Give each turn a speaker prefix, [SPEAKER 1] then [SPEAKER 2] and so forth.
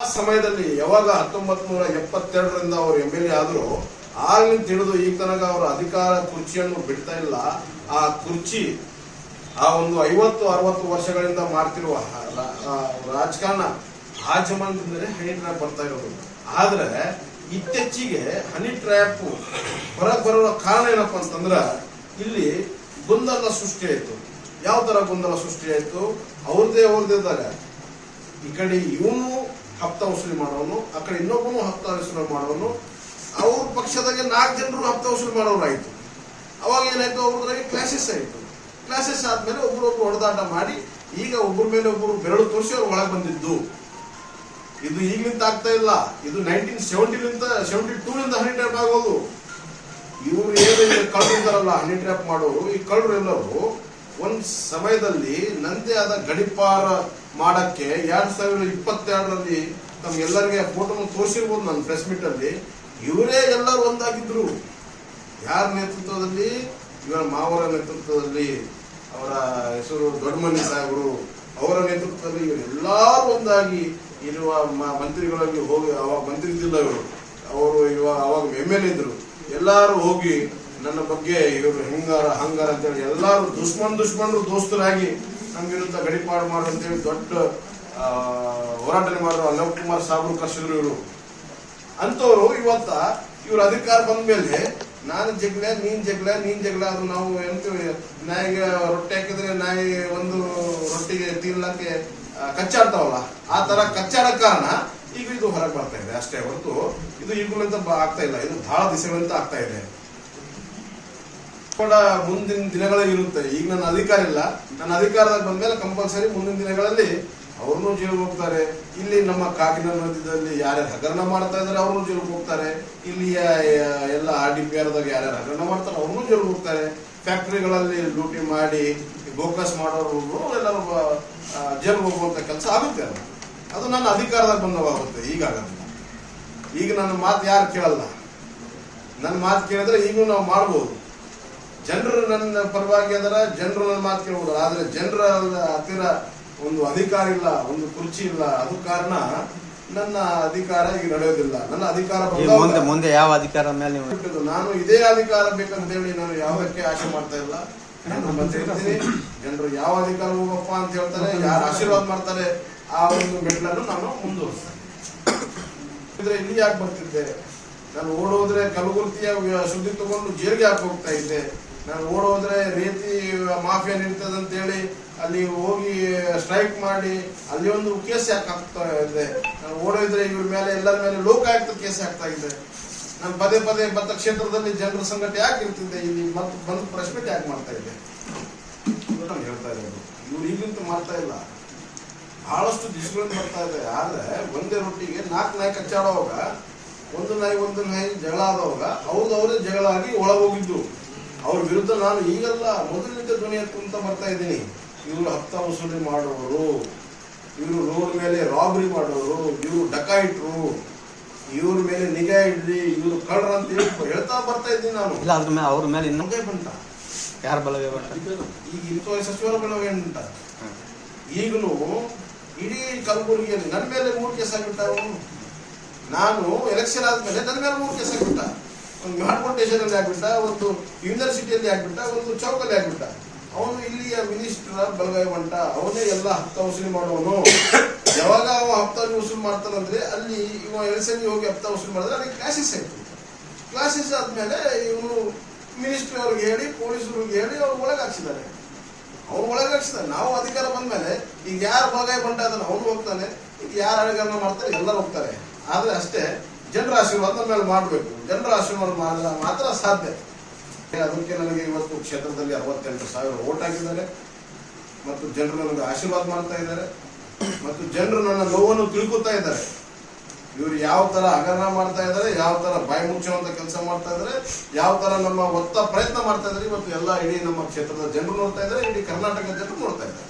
[SPEAKER 1] ಆ ಸಮಯದಲ್ಲಿ ಯಾವಾಗ ಹತ್ತೊಂಬತ್ ನೂರ ಎಪ್ಪತ್ತೆರಡರಿಂದ ಅವರು ಎಂ ಎಲ್ ಎ ಆದ್ರು ಆಗ್ಲಿಂದ ತಿಳಿದು ಈ ತನಕ ಅವರ ಅಧಿಕಾರ ಕುರ್ಚಿಯನ್ನು ಬಿಡ್ತಾ ಇಲ್ಲ. ಆ ಕುರ್ಚಿ, ಆ ಒಂದು ಐವತ್ತು, ಅರವತ್ತು ವರ್ಷಗಳಿಂದ ಮಾಡ್ತಿರುವ ರಾಜಕಾರಣ ಆ ಜಮಾನದಿಂದಲೇ ಹನಿ ಟ್ರ್ಯಾಪ್ ಬರ್ತಾ ಇರೋದು. ಆದ್ರೆ, ಇತ್ತೀಚೆಗೆ ಹನಿ ಟ್ರ್ಯಾಪ್ ಹೊರಗೆ ಬರೋ ಕಾರಣ ಏನಪ್ಪ ಅಂತಂದ್ರೆ, ಇಲ್ಲಿ ಗೊಂದಲ ಸೃಷ್ಟಿ ಆಯಿತು. ಯಾವ ತರ ಗೊಂದಲ ಸೃಷ್ಟಿ ಆಯಿತು? ಅವ್ರದೇ ಇದ್ದಾರೆ. ಈ ಕಡೆ ಇವನು ಹಪ್ತ ವಸೂಲಿ ಮಾಡೋನು, ಆ ಕಡೆ ಇನ್ನೊಬ್ಬನು ಹಪ್ತ ವಸೂಲಿ ಮಾಡೋನು. ಅವ್ರ ಪಕ್ಷದಾಗೆ ನಾಲ್ಕು ಜನರು ಹಪ್ತ ವಸೂಲಿ ಮಾಡೋರಾಯಿತು. ಅವಾಗ ಏನಾಯ್ತು? ಅವ್ರದ್ರಾಗೆ ಕ್ಲಾಸಸ್ ಆಯ್ತು. ಕ್ಲಾಸಸ್ ಆದ್ಮೇಲೆ ಒಬ್ರೊಬ್ರು ಹೊಡೆದಾಟ ಮಾಡಿ, ಈಗ ಒಬ್ಬರ ಮೇಲೆ ಒಬ್ಬರು ಬೆರಳು ತೋರಿಸಿ ಅವ್ರು ಒಳಗೆ ಬಂದಿದ್ದು. ಇದು ಈಗಲಿಂದ ಆಗ್ತಾ ಇಲ್ಲ. ಇದು ನೈನ್ಟೀನ್ ಸೆವೆಂಟಿಲಿಂದ ಸೆವೆಂಟಿ ಟೂಲಿಂದ ಹನಿ ಟ್ರ್ಯಾಪ್ ಆಗೋದು. ಇವರು ಏನು ಕಳ್ಳರು ಇದ್ದಾರಲ್ಲ ಹನಿ ಟ್ರ್ಯಾಪ್ ಮಾಡೋರು. ಈ ಕಳ್ಳರು ಎಲ್ಲರೂ ಒಂದ್ ಸಮಯದಲ್ಲಿ ನಂದೇ ಆದ ಗಡಿಪಾರ ಮಾಡಕ್ಕೆ ಎರಡ್ ಸಾವಿರದ ಇಪ್ಪತ್ತೆರಡರಲ್ಲಿ ತಮ್ಗೆಲ್ಲರಿಗೆ ಫೋಟೋನ ತೋರಿಸಿರ್ಬೋದು ನನ್ನ ಪ್ರೆಸ್ ಮೀಟ್ ಅಲ್ಲಿ. ಇವರೇ ಎಲ್ಲರೂ ಒಂದಾಗಿದ್ರು. ಯಾರ ನೇತೃತ್ವದಲ್ಲಿ? ಇವರ ಮಾವರ ನೇತೃತ್ವದಲ್ಲಿ, ಅವರ ಹೆಸರು ದೊಡ್ಡಮನಿ ಸಾಹೇಬರು, ಅವರ ನೇತೃತ್ವದಲ್ಲಿ ಇವರೆಲ್ಲರೂ ಒಂದಾಗಿ ಇರುವ ಮಂತ್ರಿಗಳಲ್ಲಿ ಹೋಗಿ, ಅವಾಗ ಮಂತ್ರಿ ಇದ್ದಿಲ್ಲ ಇವರು. ಅವರು ಇವಾಗ, ಅವಾಗ ಎಂ ಎಲ್ ಇದ್ರು. ಎಲ್ಲಾರು ಹೋಗಿ ನನ್ನ ಬಗ್ಗೆ ಇವರು ಹಿಂಗಾರ, ಹಂಗಾರ ಅಂತೇಳಿ ಎಲ್ಲರೂ ದುಶ್ಮನ್ ದುಶ್ಮನ್ರು ದೋಸ್ತರಾಗಿ ನಮ್ಮ ವಿರುದ್ಧ ಗಡಿಪಾಡು ಮಾಡು ಅಂತೇಳಿ ದೊಡ್ಡ ಹೋರಾಟನೆ ಮಾಡಿದ್ರು ಅಲೋಕ್ ಕುಮಾರ್ ಸಾಬ್ರು ಕರ್ಸಿದ್ರು ಇವರು. ಅಂತವ್ರು ಇವತ್ತ ಇವ್ರ ಅಧಿಕಾರ ಬಂದ ಮೇಲೆ ನಾನು ಜಗಳ ನೀನ್ ಜಗಳ ನೀನ್ ಜಗಳ ಅದು ನಾವು ಎಂತೀವಿ ನಾಯಿಗೆ ರೊಟ್ಟಿ ಹಾಕಿದ್ರೆ ನಾಯಿ ಒಂದು ರೊಟ್ಟಿಗೆ ತಿನ್ಲಕ್ಕೆ ಕಚ್ಚಾಡ್ತಾವಲ್ಲ, ಆ ತರ ಕಚ್ಚಾಡ ಕಾರಣ ಈಗ ಇದು ಹೊರಗೆ ಬರ್ತಾ ಇದೆ. ಅಷ್ಟೇ ಹೊರತು ಇದು ಈಗಲಂತ ಆಗ್ತಾ ಇಲ್ಲ. ಇದು ಬಹಳ ದಿಸೆಗಳಂತ ಆಗ್ತಾ ಇದೆ. ಕೂಡ ಮುಂದಿನ ದಿನಗಳಲ್ಲಿ ಇರುತ್ತೆ. ಈಗ ನನ್ನ ಅಧಿಕಾರ ಇಲ್ಲ. ನನ್ನ ಬಂದ ಮೇಲೆ ಕಂಪಲ್ಸರಿ ಮುಂದಿನ ದಿನಗಳಲ್ಲಿ ಅವ್ರನ್ನೂ ಜೈಲಿಗೆ ಹೋಗ್ತಾರೆ. ಇಲ್ಲಿ ನಮ್ಮ ಕಾಕಿನ ಮಧ್ಯದಲ್ಲಿ ಯಾರ್ಯಾರು ಹಗರಣ ಮಾಡ್ತಾ ಇದಾರೆ ಅವ್ರನ್ನೂ ಜೈಲಿಗೆ ಹೋಗ್ತಾರೆ. ಇಲ್ಲಿ ಎಲ್ಲ ಆರ್ ಡಿ ಪಿ ಆರ್ದಾಗ ಯಾರ್ಯಾರು ಹಗರಣ ಮಾಡ್ತಾರೆ, ಅವ್ರನ್ನೂ ಜೈಲಿಗೆ ಹೋಗ್ತಾರೆ. ಫ್ಯಾಕ್ಟ್ರಿಗಳಲ್ಲಿ ಲೂಟಿ ಮಾಡಿ ಬೋಕಸ್ ಮಾಡೋರು ಎಲ್ಲರೂ ಜೈಲಿಗೆ ಹೋಗುವಂತ ಕೆಲಸ ಆಗುತ್ತೆ ಅದು. ಅದು ನನ್ನ ಅಧಿಕಾರದಾಗ ಬಂದವಾಗುತ್ತೆ ಈಗ ಆಗೋದಿಲ್ಲ ಈಗ ನನ್ನ ಮಾತು ಯಾರು ಕೇಳಲ್ಲ. ನನ್ನ ಮಾತು ಕೇಳಿದ್ರೆ ಈಗ ನಾವು ಮಾಡ್ಬೋದು. ಜನರು ನನ್ನ ಪರವಾಗಿ ಅದರ ಜನರು ನನ್ನ ಮಾತು ಕೇಳಬಹುದು ಆದ್ರೆ ಜನರ ಹತ್ತಿರ ಒಂದು ಅಧಿಕಾರ ಇಲ್ಲ ಒಂದು ಕುರ್ಚಿ ಇಲ್ಲ. ಅದು ಕಾರಣ ನನ್ನ ಅಧಿಕಾರ ಈಗ ನಡೆಯೋದಿಲ್ಲ. ನನ್ನ ಅಧಿಕಾರ
[SPEAKER 2] ಮುಂದೆ ಮುಂದೆ ಯಾವ ಅಧಿಕಾರ ಮೇಲೆ
[SPEAKER 1] ನಾನು ಇದೇ ಅಧಿಕಾರ ಬೇಕಂತ ಹೇಳಿ ನಾನು ಯಾವುದಕ್ಕೆ ಆಶೆ ಮಾಡ್ತಾ ಇಲ್ಲ. ಜನರು ಯಾವ ಅಧಿಕಾರ ಹೋಗಪ್ಪ ಅಂತ ಹೇಳ್ತಾರೆ ಯಾರು ಆಶೀರ್ವಾದ ಮಾಡ್ತಾರೆ ಆ ಒಂದು ಮೆಟ್ಲನ್ನು ನಾನು ಮುಂದುವರಿಸ್ತೇನೆ. ಇದ್ರೆ ಇಲ್ಲಿ ಯಾಕೆ ಬರ್ತಿದ್ದೆ? ನಾನು ಓಡೋದ್ರೆ ಕಲಬುರ್ಗಿಯ ಸುದ್ದಿ ತಗೊಂಡು ಜೇಲ್ಗೆ ಹಾಕೋಗ್ತಾ ಹೋಗ್ತಾ ಇದ್ದೆ? ನಾನು ಓಡೋದ್ರೆ ರೀತಿ ಮಾಫಿಯಾ ಹೇಳಿ ಅಲ್ಲಿ ಹೋಗಿ ಸ್ಟ್ರೈಕ್ ಮಾಡಿ, ಅಲ್ಲಿ ಒಂದು ಕೇಸ್ ಯಾಕೆ ಹಾಕ್ತಾ ಇದೆ ನಾನು ಓಡೋದ್ರೆ ಇವ್ರ ಮೇಲೆ, ಎಲ್ಲರ ಮೇಲೆ ಲೋಕಾಯುಕ್ತ ಕೇಸ್ ಹಾಕ್ತಾ ಇದೆ ನಾನು ಪದೇ ಪದೇ ಭತ್ತ ಕ್ಷೇತ್ರದಲ್ಲಿ ಜನರ ಸಂಘಟನೆ ಯಾಕೆ ಇರ್ತಿದ್ದೆ ಇಲ್ಲಿ ಮತ್ತೆ ಬಂದು ಪ್ರಶ್ನೆ ಯಾಕೆ ಮಾಡ್ತಾ ಇದ್ದೆ ಇದು ನಾನು ಹೇಳ್ತಾ ಇರೋದು. ಇವ್ರು ಈಗಂತೂ ಮಾಡ್ತಾ ಇಲ್ಲ. ಬಹಳಷ್ಟು ದಿಶೆಗಳಿಂದ ಬರ್ತಾ ಇದೆ. ಆದ್ರೆ ಒಂದೇ ರೊಟ್ಟಿಗೆ ನಾಲ್ಕು ನಾಯಿ ಕಚ್ಚಾಡೋವಾಗ, ಒಂದು ನಾಯಿ ಒಂದು ನಾಯಿ ಜಗಳ ಆದವಾಗ ಅವ್ರದ್ದು ಅವರೇ ಜಗಳ ಆಗಿ ಒಳಗೆ ಹೋಗಿದ್ದು ಅವ್ರ ವಿರುದ್ಧ ನಾನು ಈಗಲ್ಲ ಮೊದಲಿನಿಂದ ಧ್ವನಿ ಎತ್ಕೊಂತ ಬರ್ತಾ ಇದ್ದೀನಿ. ಇವರು ಹತ್ತ ವಸೂಲಿ ಮಾಡೋರು ಇವರು ರೋಡ್ ಮೇಲೆ ರಾಬರಿ ಮಾಡೋರು ಇವರು ಡಕಾಯಿಟ್ರು ಇವ್ರ ಮೇಲೆ ನಿಗಾ ಇಡ್ರಿ ಇವರು ಕಳ್ರ ಅಂತ ಹೇಳಿ ಹೇಳ್ತಾ ಬರ್ತಾ ಇದ್ದೀನಿ ನಾನು.
[SPEAKER 2] ಇಲ್ಲ ಅದ್ರ ಮೇಲೆ ಅವ್ರ ಮೇಲೆ
[SPEAKER 1] ಇನ್ನೊಂದೇ ಬಂಟ
[SPEAKER 2] ಯಾರ ಬಲವೇ ಬಂತ
[SPEAKER 1] ಈಗ ಇಂಥ ಸಚಿವರ ಬಲವೇ ಉಂಟ ಈಗಲೂ ಇಡೀ ಕಲಬುರಗಿಯಲ್ಲಿ ನನ್ನ ಮೇಲೆ ಮೂರು ಕೇಸ್ ಆಗಿಬಿಟ್ಟ ನಾನು ಎಲೆಕ್ಷನ್ ಆದ್ಮೇಲೆ ನನ್ನ ಮೇಲೆ ಮೂರು ಕೇಸ್ ಆಗಿಬಿಟ್ಟ. ಒಂದು ಅಲ್ಲಿ ಆಗ್ಬಿಟ್ಟ ಒಂದು ಯೂನಿವರ್ಸಿಟಿಯಲ್ಲಿ ಆಗ್ಬಿಟ್ಟ ಒಂದು ಚೌಕಲ್ಲಿ ಆಗ್ಬಿಟ್ಟ ಅವನು ಇಲ್ಲಿಯ ಮಿನಿಸ್ಟರ್ ಬಲಗಾಯಿ ಬಂಟ, ಅವನೇ ಎಲ್ಲ ಹಪ್ತ ವಸೂಲಿ ಮಾಡುವನು. ಯಾವಾಗ ಅವ ಹಪ್ತ ವಸೂಲಿ ಮಾಡ್ತಾನಂದ್ರೆ ಅಲ್ಲಿ ಇವ ಎಲೆಕ್ಷನ್ಗೆ ಹೋಗಿ ಹಪ್ತ ವಸೂಲಿ ಮಾಡಿದ್ರೆ ಅಲ್ಲಿ ಕ್ಲಾಸಸ್ ಆಯ್ತು ಕ್ಲಾಸಸ್ ಆದ್ಮೇಲೆ ಇವನು ಮಿನಿಸ್ಟ್ರಿ ಅವ್ರಿಗೆ ಹೇಳಿ ಪೊಲೀಸರಿಗೆ ಹೇಳಿ, ಅವ್ರು ಒಳಗೆ ಹಾಕ್ಸಿದ್ದಾರೆ. ಅವ್ರು ಒಳಗೆ ಹಾಕ್ಸಿದ್ದಾರೆ. ನಾವು ಅಧಿಕಾರ ಬಂದ್ಮೇಲೆ, ಈಗ ಯಾರು ಬಲಗಾಯಿ ಬಂಟ ಅದನ್ನ, ಅವನು ಹೋಗ್ತಾನೆ. ಈಗ ಯಾರು ಅಳಗನ್ನ ಮಾಡ್ತಾರೆ, ಎಲ್ಲರೂ ಹೋಗ್ತಾರೆ. ಆದ್ರೆ ಅಷ್ಟೇ ಜನರ ಆಶೀರ್ವಾದ ಮೇಲೆ ಮಾಡಬೇಕು. ಜನರ ಆಶೀರ್ವಾದ ಮಾಡಿದಾಗ ಮಾತ್ರ ಸಾಧ್ಯ. ಅದಕ್ಕೆ ನನಗೆ ಇವತ್ತು ಕ್ಷೇತ್ರದಲ್ಲಿ ಅರವತ್ತೆಂಟು ಸಾವಿರ ಓಟ್ ಹಾಕಿದ್ದಾರೆ. ಮತ್ತು ಜನರು ನನಗೆ ಆಶೀರ್ವಾದ ಮಾಡ್ತಾ ಇದ್ದಾರೆ. ಮತ್ತು ಜನರು ನನ್ನ ನೋವನ್ನು ತಿಳ್ಕೊತಾ ಇದ್ದಾರೆ. ಇವರು ಯಾವ ತರ ಹಗರಣ ಮಾಡ್ತಾ ಇದ್ದಾರೆ, ಯಾವ ತರ ಬಾಯಿ ಮುಚ್ಚುವಂತ ಕೆಲಸ ಮಾಡ್ತಾ ಇದ್ದಾರೆ, ಯಾವ ತರ ನಮ್ಮ ಒತ್ತ ಪ್ರಯತ್ನ ಮಾಡ್ತಾ ಇದ್ದಾರೆ. ಇವತ್ತು ಎಲ್ಲ ಇಡೀ ನಮ್ಮ ಕ್ಷೇತ್ರದ ಜನರು ನೋಡ್ತಾ ಇದ್ದಾರೆ, ಇಡೀ ಕರ್ನಾಟಕದ ಜನರು ನೋಡ್ತಾ ಇದ್ದಾರೆ.